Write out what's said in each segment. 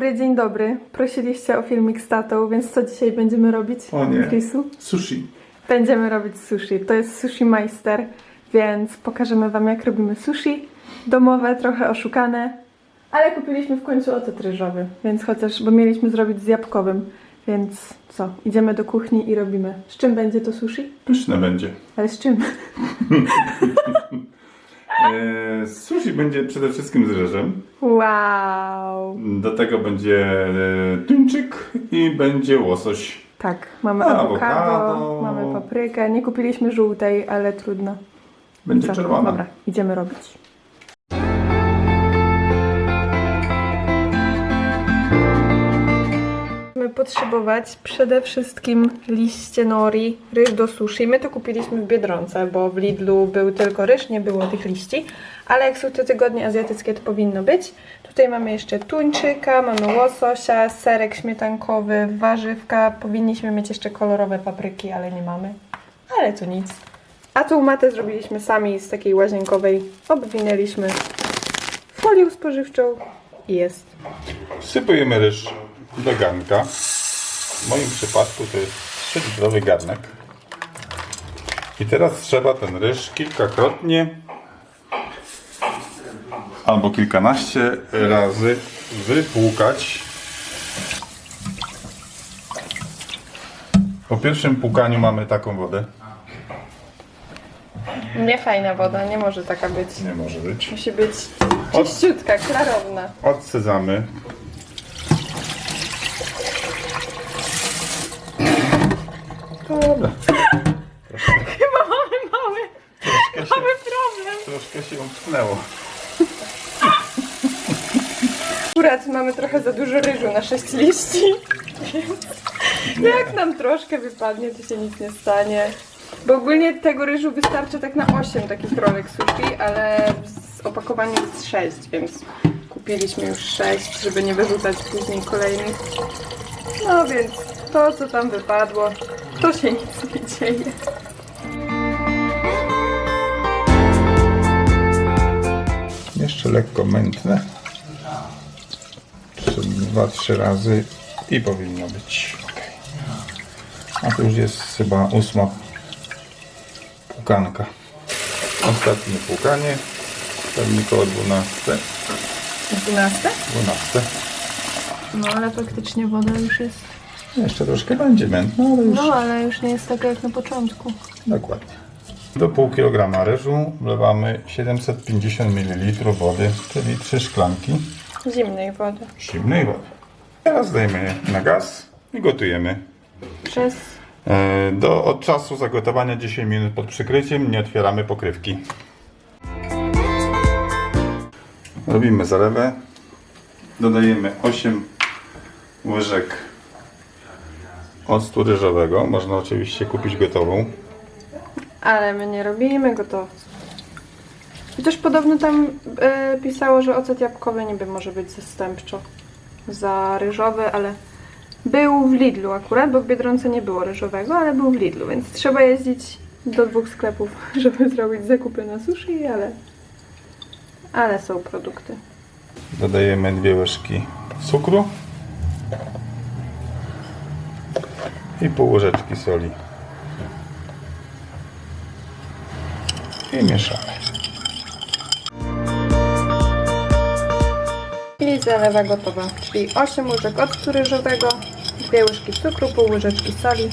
dobry, dzień dobry. Prosiliście o filmik z tatą, więc co dzisiaj będziemy robić? O nie. Chrisu? Sushi. Będziemy robić sushi. To jest sushi majster, więc pokażemy wam jak robimy sushi. Domowe, trochę oszukane, ale kupiliśmy w końcu ocet ryżowy, więc chociaż, bo mieliśmy zrobić z jabłkowym, więc co, idziemy do kuchni i robimy. Z czym będzie to sushi? Pyszne będzie. Ale z czym? E, sushi będzie przede wszystkim z ryżem. Wow! Do tego będzie e, tuńczyk i będzie łosoś. Tak, mamy Awokado. awokado, mamy paprykę. Nie kupiliśmy żółtej, ale trudno. Będzie Co? czerwona. Dobra, idziemy robić. Potrzebować przede wszystkim liście nori, ryż do sushi. My to kupiliśmy w Biedronce, bo w Lidlu był tylko ryż, nie było tych liści. Ale jak są te tygodnie azjatyckie, to powinno być. Tutaj mamy jeszcze tuńczyka, mamy łososia, serek śmietankowy, warzywka. Powinniśmy mieć jeszcze kolorowe papryki, ale nie mamy. Ale to nic. A tą matę zrobiliśmy sami z takiej łazienkowej. Obwinęliśmy folią spożywczą i jest. Wsypujemy ryż do garnka. W moim przypadku to jest 3-litrowy garnek. I teraz trzeba ten ryż kilkakrotnie albo kilkanaście razy wypłukać. Po pierwszym płukaniu mamy taką wodę. Nie fajna woda, nie może taka być. Nie może być. Musi być czyściutka, klarowna. Odsadzamy. Dobra. Chyba mamy mały, Troszkę się, mamy problem. troszkę się umknęło. Akurat mamy trochę za dużo ryżu na 6 liści. Więc jak nam troszkę wypadnie, to się nic nie stanie. Bo ogólnie tego ryżu wystarczy tak na 8 takich rolek sushi, ale z opakowaniem jest 6, więc kupiliśmy już 6, żeby nie wyrzucać później kolejnych. No więc to, co tam wypadło, to się nic nie dzieje. Jeszcze lekko mętne. Trzy- Dwa, trzy razy i powinno być ok. A to już jest chyba ósma pukanka. Ostatnie pukanie. Pewnie koło 12. 12? 12. No ale faktycznie woda już jest. Jeszcze troszkę będzie mętna, ale już No ale już nie jest taka jak na początku. dokładnie. Do pół kilograma ryżu wlewamy 750 ml wody, czyli 3 szklanki Zimnej wody. zimnej wody. Teraz dajemy je na gaz i gotujemy. Przez E, Do od czasu zagotowania 10 minut pod przykryciem nie otwieramy pokrywki. Robimy zalewę. Dodajemy 8 łyżek octu ryżowego. Można oczywiście kupić gotową. Ale my nie robimy gotowców. Chociaż podobno tam e, pisało, że ocet jabłkowy niby może być zastępczo za ryżowy, ale był w Lidlu akurat, bo w Biedronce nie było ryżowego, ale był w Lidlu, więc trzeba jeździć do dwóch sklepów, żeby zrobić zakupy na sushi, ale, ale są produkty. Dodajemy dwie łyżki cukru i pół łyżeczki soli. I mieszamy. I zalewa gotowa, czyli 8 łyżek octu ryżowego, 2 łyżki cukru, pół łyżeczki soli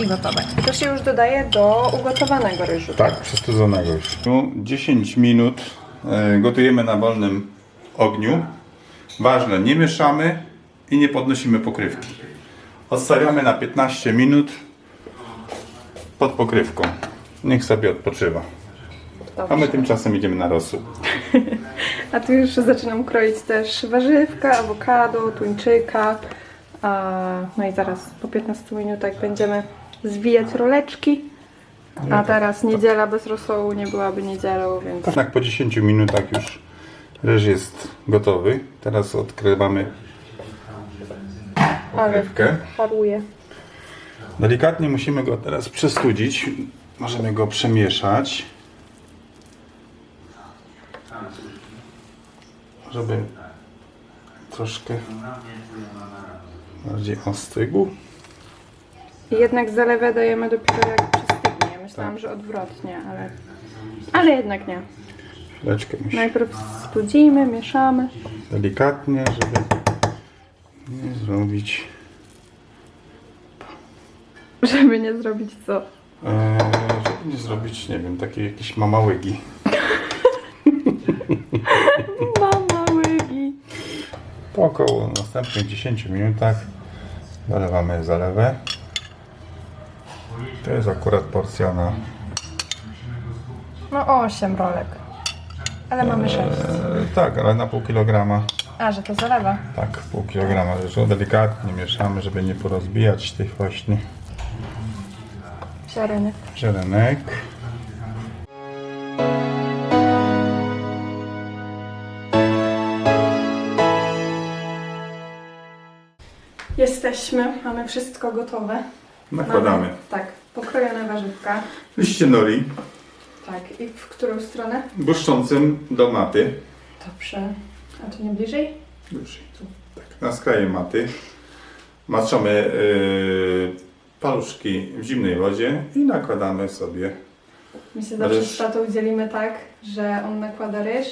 i gotowe. I to się już dodaje do ugotowanego ryżu. Tak, przystudzonego już. Tu 10 minut e, gotujemy na wolnym ogniu. Ważne, nie mieszamy i nie podnosimy pokrywki. Odstawiamy na 15 minut pod pokrywką. Niech sobie odpoczywa. A my tymczasem idziemy na rosół. A tu już zaczynam kroić też warzywka, awokado, tuńczyka. No i zaraz po 15 minutach będziemy zwijać roleczki. A teraz niedziela bez rosołu nie byłaby niedzielą, więc Tak po 10 minutach już ryż jest gotowy. Teraz odkrywamy pokrywkę. paruje. Delikatnie musimy go teraz przestudzić. Możemy go przemieszać. Żeby troszkę bardziej ostygł. I jednak zalewę dajemy dopiero jak przystygnie. Myślałam, że odwrotnie, ale... Ale jednak nie. Chwileczkę musi Najpierw studzimy, mieszamy. delikatnie, żeby nie zrobić Żeby nie zrobić co? Eee, żeby nie zrobić, nie wiem, takiej jakieś mamałygi. Mama łygi. Po około następnych 10 minutach dolewamy zalewę. To jest akurat porcja na No 8 rolek. Ale mamy 6. eee, tak, ale na pół kilograma. A, że to zalewa. Tak, pół kilograma rzeczą. Delikatnie mieszamy, żeby nie porozbijać tych właśnie Ziarenek. ziarenek. Jesteśmy, mamy wszystko gotowe. Nakładamy Mamy, tak, pokrojone warzywka. liście nori Tak, i w którą stronę? błyszczącym do maty. Dobrze. A tu nie bliżej? Wyżej tu. Tak, na skraje maty. Maczamy yy, paluszki w zimnej wodzie i nakładamy sobie. My się zawsze Ryż. z tatą dzielimy tak, że on nakłada ryż,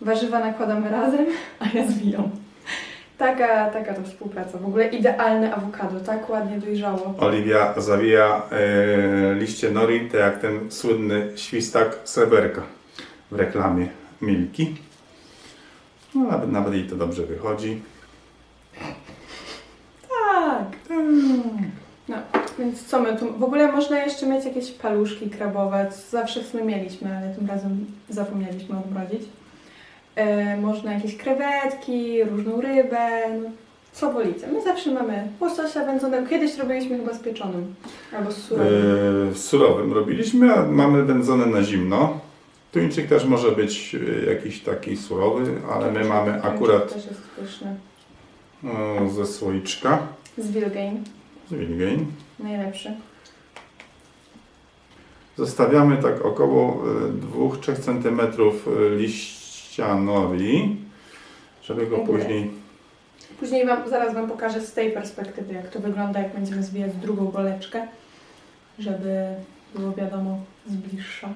warzywa nakładamy razem, a ja zwijam. Taka, taka to współpraca. W ogóle idealne awokado, tak ładnie dojrzało. Oliwia zawija yy, liście nori, tak jak ten słynny świstak sreberka w reklamie Milki. No, nawet, nawet jej to dobrze wychodzi. Tak. No, więc co my tu... W ogóle można jeszcze mieć jakieś paluszki krabowe. Zawsze w sumie mieliśmy, ale tym razem zapomnieliśmy odmrozić. E, można jakieś krewetki, różną rybę, no, co wolicie. My zawsze mamy łososia wędzonego. Kiedyś robiliśmy chyba z pieczonym albo z surowym. Yy, w surowym robiliśmy, a mamy wędzone na zimno. Tuńczyk też może być yy, jakiś taki surowy, ale my mamy akurat też jest pyszny. yy, ze słoiczka. Z Wilgain. z Wilgain. Najlepszy. Zostawiamy tak około 2-3 cm liścia nori, żeby go później Później wam, zaraz Wam pokażę z tej perspektywy, jak to wygląda, jak będziemy zwijać drugą goleczkę, żeby było wiadomo z bliższa.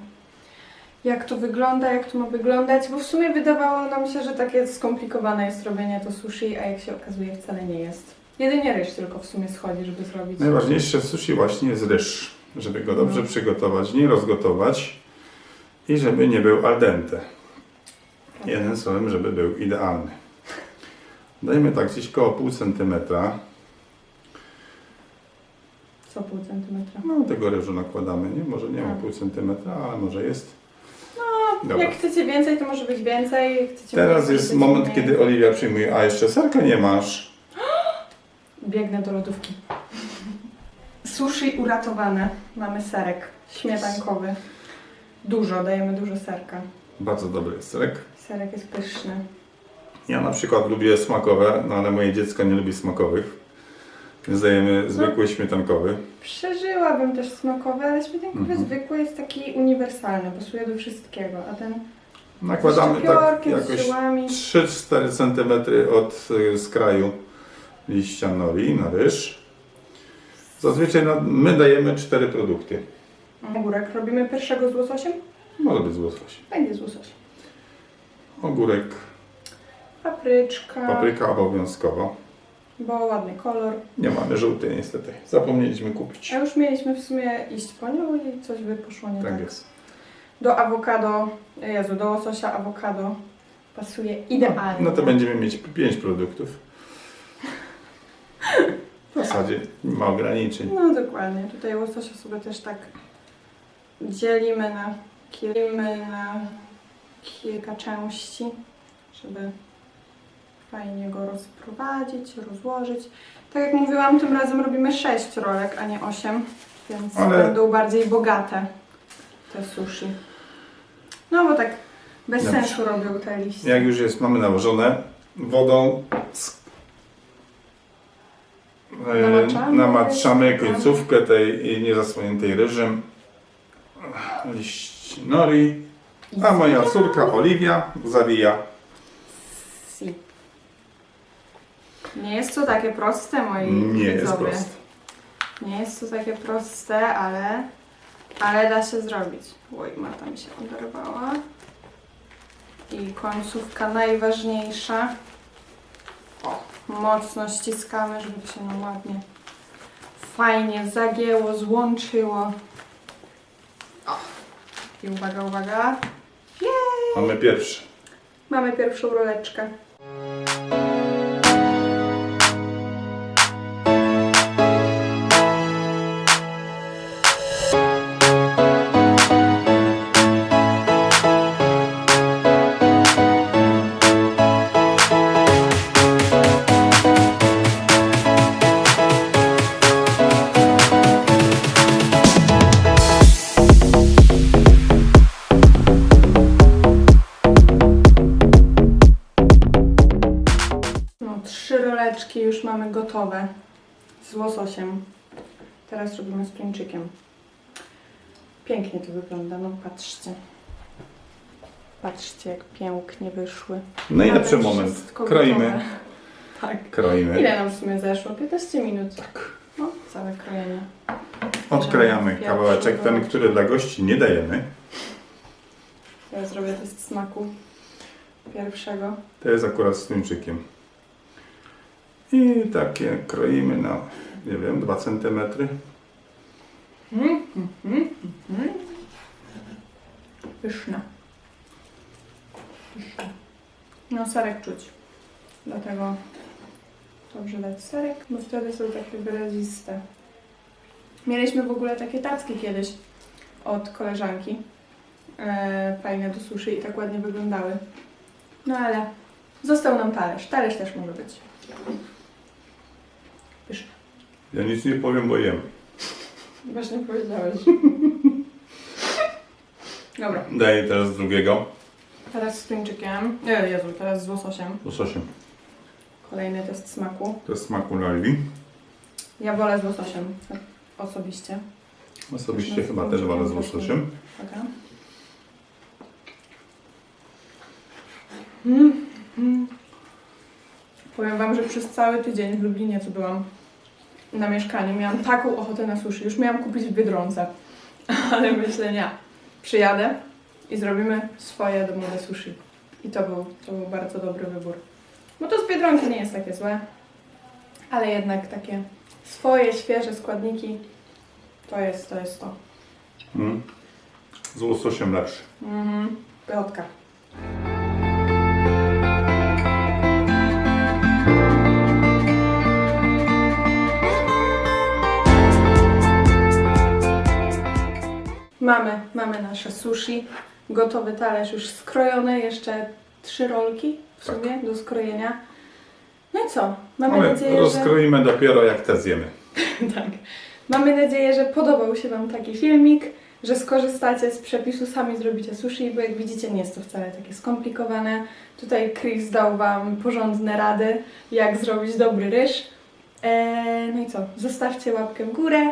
Jak to wygląda, jak to ma wyglądać, bo w sumie wydawało nam się, że takie skomplikowane jest robienie to sushi, a jak się okazuje wcale nie jest. Jedynie ryż tylko w sumie schodzi, żeby zrobić. Najważniejsze w sushi właśnie jest ryż, żeby go dobrze No. przygotować, nie rozgotować i żeby nie był al dente. Jeden słowem, żeby był idealny. Dajmy tak gdzieś koło pół centymetra. Co pół centymetra. No tego ryżu nakładamy, nie? Może nie ma Tak. pół centymetra, ale może jest. Dobra. Jak chcecie więcej, to może być więcej. Chcecie Teraz jest chcecie moment, mniej. kiedy Oliwia przyjmuje, a jeszcze serka nie masz. Biegnę do lodówki. Sushi uratowane. Mamy serek śmietankowy. Dużo, dajemy dużo serka. Bardzo dobry jest serek. Serek jest pyszny. Ja na przykład lubię smakowe, no ale moje dziecko nie lubi smakowych. Więc dajemy zwykły śmietankowy. Przeżyłabym też smakowy, ale śmietankowy Mhm. zwykły jest taki uniwersalny, pasuje do wszystkiego. A ten Nakładamy tak jakoś żyłami. 3-4 cm od y, skraju liścia nori na ryż. Zazwyczaj my dajemy 4 produkty. Ogórek. Robimy pierwszego z łososiem? Może być z łososiem. Będzie z łososiem. Ogórek, Papryczka, papryka obowiązkowo. Bo ładny kolor. Nie mamy żółtej niestety. Zapomnieliśmy kupić. A już mieliśmy w sumie iść po nią i coś by poszło nie tak. Tak jest. Do awokado, Jezu, do łososia awokado pasuje idealnie. No to będziemy mieć 5 produktów. W zasadzie nie ma ograniczeń. No dokładnie. Tutaj łososia sobie też tak dzielimy na, dzielimy na kilka części, żeby fajnie go rozprowadzić, rozłożyć. Tak jak mówiłam, tym razem robimy 6 rolek, a nie 8, więc Ale- będą bardziej bogate te sushi. No bo tak bez Dobrze. sensu robią te liście. Jak już jest, mamy nałożone wodą sk- e, Namaczamy. namaczamy końcówkę tej niezasłoniętej ryżem liść nori, a moja córka Oliwia zawija Nie jest to takie proste, moi Nie jest widzowie. proste. Nie jest to takie proste, ale, ale da się zrobić. Oj, mata mi się oderwała. I końcówka najważniejsza. O, mocno ściskamy, żeby się nam ładnie, fajnie zagięło, złączyło. O, i uwaga, uwaga. Mamy pierwszy. Mamy pierwszą roleczkę. Już mamy gotowe z łososiem. Teraz robimy z tuńczykiem. Pięknie to wygląda, no patrzcie. Patrzcie, jak pięknie wyszły. Najlepszy Mamy moment. wszystko Kroimy. gotowe. Tak. Kroimy. Ile nam w sumie zeszło? 15 minut. Tak. No, całe krojenie. Odkrajamy Pierwszy kawałeczek, ten, który dla gości nie dajemy. Ja zrobię test smaku pierwszego. To jest akurat z tuńczykiem. I takie kroimy na, nie wiem, 2 cm. Mm, mm, mm. Pyszne. Pyszne. No serek czuć. Dlatego dobrze dać serek, bo wtedy są takie wyraziste. Mieliśmy w ogóle takie tacki kiedyś od koleżanki. E, fajne do sushi i tak ładnie wyglądały. No ale został nam talerz. Talerz też może być. Ja nic nie powiem, bo jem. Właśnie powiedziałeś. Dobra. Daję teraz drugiego. Teraz z tuńczykiem. Nie, Jezu, teraz z łososiem. Łososiem. Kolejny test smaku. To jest smaku Lali. Ja wolę z łososiem. tak, Osobiście. Osobiście chyba też wolę z łososiem. Taka. Mm, mm. Powiem Wam, że przez cały tydzień w Lublinie, co byłam na mieszkaniu, miałam taką ochotę na sushi. Już miałam kupić w Biedronce. Ale myślę, nie. Przyjadę i zrobimy swoje domowe sushi. I to był, to był bardzo dobry wybór. Bo to z Biedronki nie jest takie złe. Ale jednak takie swoje, świeże składniki to jest, to jest to. Mm. Z łososiem lepszy. Mhm. Pychotka. Mamy, mamy nasze sushi. Gotowy talerz już skrojony, jeszcze trzy rolki w Tak. sumie do skrojenia. No i co? Mamy Ale nadzieję, że... rozkroimy dopiero jak te zjemy. Tak. Mamy nadzieję, że podobał się Wam taki filmik, że skorzystacie z przepisu, sami zrobicie sushi, bo jak widzicie nie jest to wcale takie skomplikowane. Tutaj Chris dał Wam porządne rady, jak zrobić dobry ryż. Eee, no i co? Zostawcie łapkę w górę,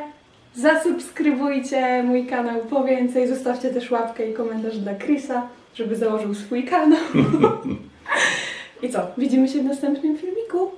zasubskrybujcie mój kanał po więcej, zostawcie też łapkę i komentarz dla Chrisa, żeby założył swój kanał. I co? Widzimy się w następnym filmiku.